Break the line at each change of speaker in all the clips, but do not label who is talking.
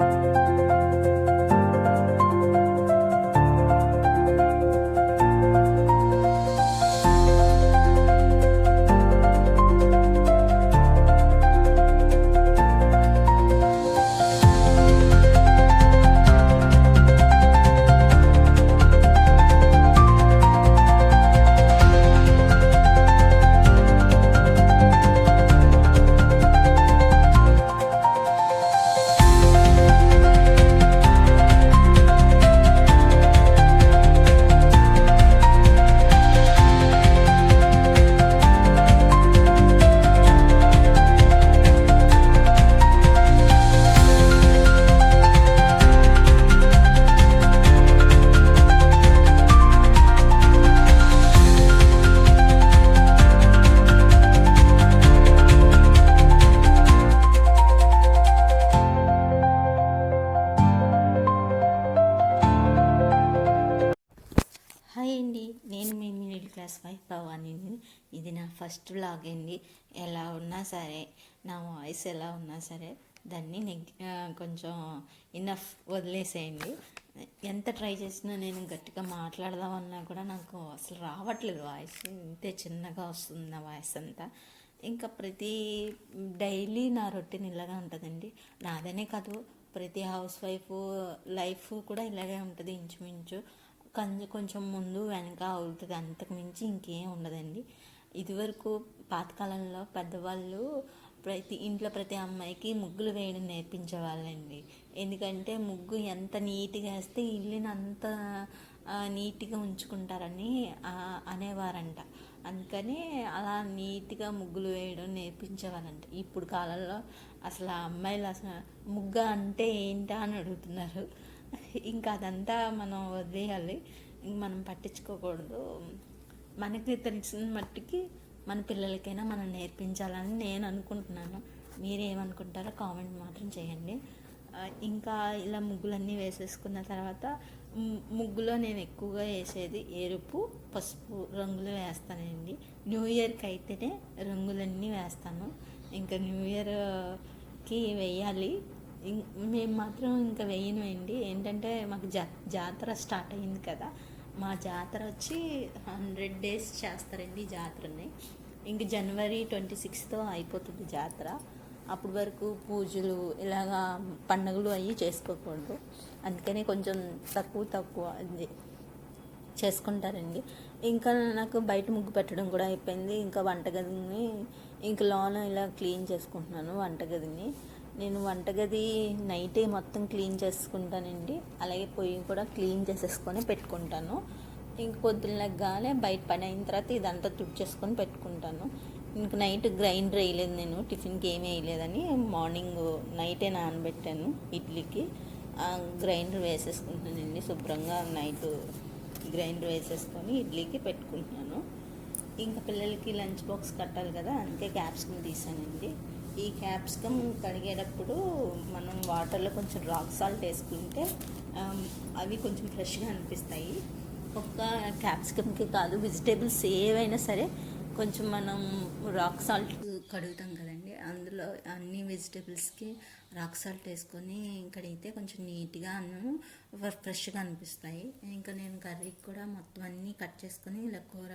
you class ఇది నా first vlog అండి. ఎలా ఉన్నా సరే నా వాయిస్ ఎలా ఉన్నా సరే దాన్ని నెగ్ కొంచెం ఇనఫ్ వదిలేసేయండి. ఎంత ట్రై చేసినా నేను గట్టిగా మాట్లాడదామన్నా కూడా నాకు అసలు రావట్లేదు వాయిస్. ఇంతే చిన్నగా వస్తుంది నా వాయిస్ అంతా. ఇంకా ప్రతి డైలీ నా రొటీన్ ఇలాగే ఉంటుందండి. నాదనే కాదు ప్రతి హౌస్ వైఫ్ లైఫ్ కూడా ఇలాగే ఉంటుంది ఇంచుమించు. కొంచెం కొంచెం ముందు వెనక అవుతుంది. అంతకు మించి ఇంకేం ఉండదండి. ఇదివరకు పాతకాలంలో పెద్దవాళ్ళు ప్రతి ఇంట్లో ప్రతి అమ్మాయికి ముగ్గులు వేయడం నేర్పించేవాళ్ళండి. ఎందుకంటే ముగ్గు ఎంత నీట్గా వేస్తే ఇల్లుని అంత నీట్గా ఉంచుకుంటారని అనేవారంట. అందుకని అలా నీట్గా ముగ్గులు వేయడం నేర్పించేవారంట ఇప్పుడు కాలంలో అసలు ఆ అమ్మాయిలు అసలు ముగ్గు అంటే ఏంటా అని అడుగుతున్నారు. ఇంకా అదంతా మనం వదిలేయాలి. ఇంక మనం పట్టించుకోకూడదు. మనకి తెలిసిన మట్టికి మన పిల్లలకైనా మనం నేర్పించాలని నేను అనుకుంటున్నాను. మీరేమనుకుంటారో కామెంట్ మాత్రం చేయండి. ఇంకా ఇలా ముగ్గులన్నీ వేసేసుకున్న తర్వాత ముగ్గులో నేను ఎక్కువగా వేసేది ఎరుపు పసుపు రంగులు వేస్తానండి. న్యూ ఇయర్కి అయితేనే రంగులన్నీ వేస్తాను. ఇంకా న్యూ ఇయర్కి వేయాలి. మేము మాత్రం ఇంకా వేయనండి ఏంటంటే మాకు జా జాతర స్టార్ట్ అయింది కదా మా జాతర వచ్చి హండ్రెడ్ డేస్ చేస్తారండి జాతరని. ఇంక జనవరి ట్వంటీ సిక్స్తో అయిపోతుంది జాతర. అప్పటి వరకు పూజలు ఇలాగా పండుగలు అవి చేసుకోకూడదు. అందుకనే కొంచెం తక్కువ తక్కువ అది చేసుకుంటారండి. ఇంకా నాకు బయట ముగ్గు పెట్టడం కూడా అయిపోయింది. ఇంకా వంటగదిని ఇంకా లోన ఇలా క్లీన్ చేసుకుంటున్నాను వంటగదిని. నేను వంటగది నైటే మొత్తం క్లీన్ చేసుకుంటానండి. అలాగే పొయ్యి కూడా క్లీన్ చేసేసుకొని పెట్టుకుంటాను. ఇంక పొద్దున్న లెగ్గానే బయట పని అయిన తర్వాత ఇదంతా తుడిచేసుకొని పెట్టుకుంటాను. ఇంక నైట్ గ్రైండర్ వేయలేదు నేను టిఫిన్కి ఏమీ వేయలేదని మార్నింగ్ నైటే నానబెట్టాను ఇడ్లీకి. గ్రైండర్ వేసేసుకుంటానండి శుభ్రంగా నైట్ గ్రైండర్ వేసేసుకొని ఇడ్లీకి పెట్టుకుంటున్నాను ఇంకా పిల్లలకి లంచ్ బాక్స్ కట్టాలి కదా అందుకే క్యాప్సికమ్ తీసానండి. ఈ క్యాప్సికమ్ కడిగేటప్పుడు మనం వాటర్లో కొంచెం రాక్ సాల్ట్ వేసుకుంటే అవి కొంచెం ఫ్రెష్గా అనిపిస్తాయి. ఒక్క క్యాప్సికమ్కి కాదు వెజిటేబుల్స్ ఏవైనా సరే కొంచెం మనం రాక్ సాల్ట్ కడుగుతాం కదండి. అందులో అన్ని వెజిటేబుల్స్కి రాక్ సాల్ట్ వేసుకొని కడిగితే కొంచెం నీట్గా అన్నం ఫ్రెష్గా అనిపిస్తాయి. ఇంకా నేను కర్రీకి కూడా మొత్తం అన్నీ కట్ చేసుకొని ఇలా కూర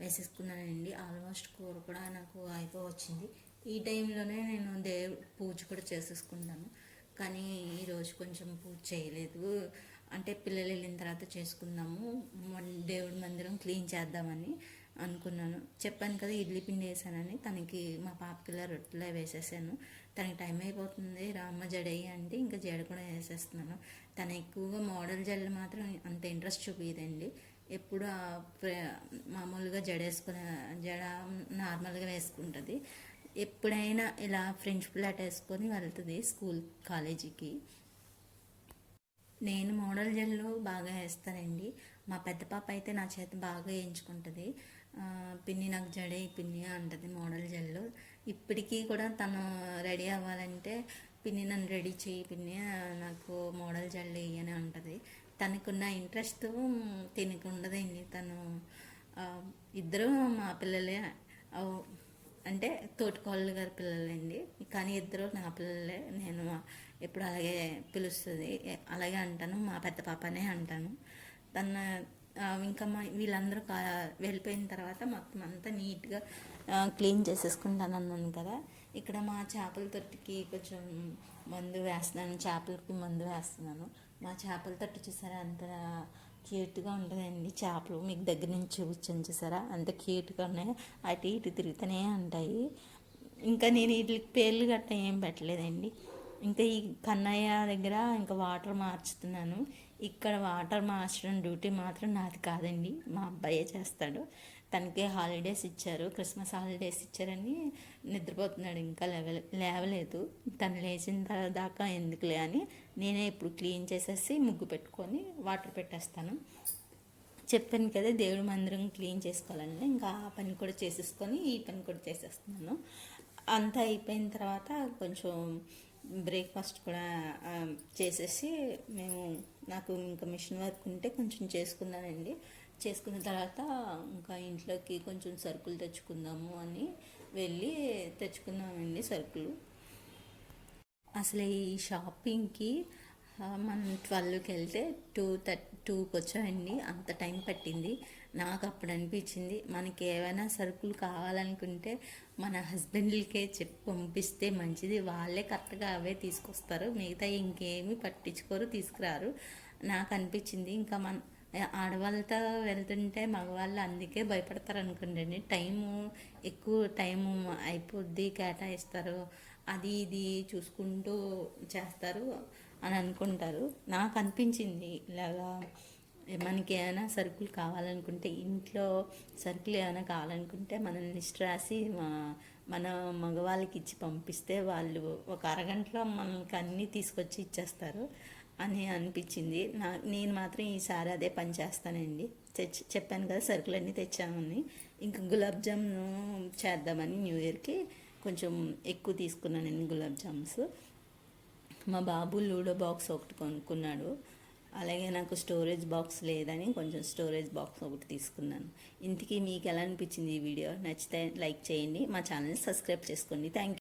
వేసేసుకున్నానండి. ఆల్మోస్ట్ కూర కూడా నాకు అయిపోవచ్చింది. ఈ టైంలోనే నేను దేవుడు పూజ కూడా చేసేసుకున్నాను. కానీ ఈరోజు కొంచెం పూజ చేయలేదు. అంటే పిల్లలు వెళ్ళిన తర్వాత చేసుకుందాము. దేవుడి మందిరం క్లీన్ చేద్దామని అనుకున్నాను. చెప్పాను కదా ఇడ్లీ పిండి వేసానని. తనకి మా పాపకిలా రొట్టెలో వేసేసాను. తనకి టైం అయిపోతుంది. రామ్మ జడయ్యి అంటే ఇంకా జడ కూడా వేసేస్తున్నాను. తను ఎక్కువగా మోడల్ జడలు మాత్రం అంత ఇంట్రెస్ట్ చూపించదండి ఎప్పుడు మామూలుగా జడ వేసుకునే జడ నార్మల్గా వేసుకుంటుంది. ఎప్పుడైనా ఇలా ఫ్రెంచ్ ఫ్లాట్ వేసుకొని వెళ్తుంది స్కూల్ కాలేజీకి. నేను మోడల్ జెల్లో బాగా వేస్తానండి. మా పెద్ద పాప అయితే నా చేత బాగా వేయించుకుంటుంది. పిన్ని నాకు జడే పిన్ని అంటది మోడల్ జెల్లో. ఇప్పటికీ కూడా తను రెడీ అవ్వాలంటే పిన్ని నన్ను రెడీ చేయి పిన్ని నాకు మోడల్ జెల్ అని అంటది. తనకున్న ఇంట్రెస్ట్ తినకుండదండి తను. ఇద్దరు మా పిల్లలే. అంటే తోటికోళ్ళు గారి పిల్లలండి. కానీ ఇద్దరు నా పిల్లలే. నేను ఎప్పుడు అలాగే పిలుస్తుంది. అలాగే అంటాను. మా పెద్ద పాపనే అంటాను. తన ఇంకా మా వీళ్ళందరూ కా- వెళ్ళిపోయిన తర్వాత మొత్తం అంతా నీట్గా క్లీన్ చేసేసుకుంటాను అన్నాను కదా. ఇక్కడ మా చేపల తొట్టికి కొంచెం మందు వేస్తున్నాను. చేపలకి మందు వేస్తున్నాను. మా చేపల తొట్టి చూసారా? అంత క్యూట్గా ఉంటుందండి చేపలు. మీకు దగ్గర నుంచి చూపించాను చూసారా? అంత క్యూట్గా ఉన్నాయి. అటు ఇటు తిరుగుతూనే ఉంటాయి. ఇంకా నేను వీటికి పేర్లు గట్ట ఏం పెట్టలేదండి. ఇంకా ఈ కన్నయ్య దగ్గర ఇంకా వాటర్ మార్చుతున్నాను. ఇక్కడ వాటర్ మార్చడం డ్యూటీ మాత్రం నాది కాదండి. మా అబ్బాయే చేస్తాడు. తనకి హాలిడేస్ ఇచ్చారు. క్రిస్మస్ హాలిడేస్ ఇచ్చారని నిద్రపోతున్నాడు. ఇంకా లేవ లేవలేదు. తను లేచిన తర్వాత దాకా ఎందుకులే అని నేనే ఇప్పుడు క్లీన్ చేసేసి ముగ్గు పెట్టుకొని వాటర్ పెట్టేస్తాను. చెప్పాను కదా దేవుడి మందిరం క్లీన్ చేసుకోవాలని ఇంకా ఆ పని కూడా చేసేసుకొని ఈ పని కూడా చేసేస్తున్నాను. అంతా అయిపోయిన తర్వాత కొంచెం బ్రేక్ఫాస్ట్ కూడా చేసేసి మేము నాకు ఇంకా మిషన్ వర్క్ ఉంటే కొంచెం చేసుకున్నానండి. చేసుకున్న తర్వాత ఇంకా ఇంట్లోకి కొంచెం సరుకులు తెచ్చుకుందాము అని వెళ్ళి తెచ్చుకున్నామండి సరుకులు. అసలు ఈ షాపింగ్కి మనం ట్వెల్వ్కి వెళ్తే టూ థర్టీ టూకి వచ్చామండి. అంత టైం పట్టింది. నాకు అప్పుడు అనిపించింది మనకి ఏమైనా సరుకులు కావాలనుకుంటే మన హస్బెండ్లకే చెప్పి పంపిస్తే మంచిది. వాళ్ళే కరెక్ట్గా అవే తీసుకొస్తారు. మిగతా ఇంకేమీ పట్టించుకోరు తీసుకురారు. నాకు అనిపించింది ఇంకా మన ఆడవాళ్ళతో వెళ్తుంటే మగవాళ్ళు అందుకే భయపడతారు అనుకోండి టైము ఎక్కువ టైము అయిపోద్ది కేటాయిస్తారు. అది ఇది చూసుకుంటూ చేస్తారు అని అనుకుంటారు. నాకు అనిపించింది ఇలాగా మనకి ఏమైనా సరుకులు కావాలనుకుంటే ఇంట్లో సరుకులు ఏమైనా కావాలనుకుంటే మనం లిస్ట్ రాసి మన మగవాళ్ళకి ఇచ్చి పంపిస్తే వాళ్ళు ఒక అరగంటలో మనకి అన్నీ తీసుకొచ్చి ఇచ్చేస్తారు అని అనిపించింది. నా నేను మాత్రం ఈసారి అదే పని చేస్తానండి. తెచ్చి చెప్పాను కదా సరుకులన్నీ తెచ్చామని. ఇంకా గులాబ్ జామును చేద్దామని న్యూ ఇయర్కి కొంచెం ఎక్కువ తీసుకున్నాను నేను గులాబ్ జామ్స్. మా బాబు లూడో బాక్స్ ఒకటి కొనుక్కున్నాడు. అలాగే నాకు స్టోరేజ్ బాక్స్ లేదని కొంచెం స్టోరేజ్ బాక్స్ ఒకటి తీసుకున్నాను. ఇంతకీ మీకు ఎలా అనిపించింది ఈ వీడియో? నచ్చితే లైక్ చేయండి. మా ఛానల్ని సబ్స్క్రైబ్ చేసుకోండి. థ్యాంక్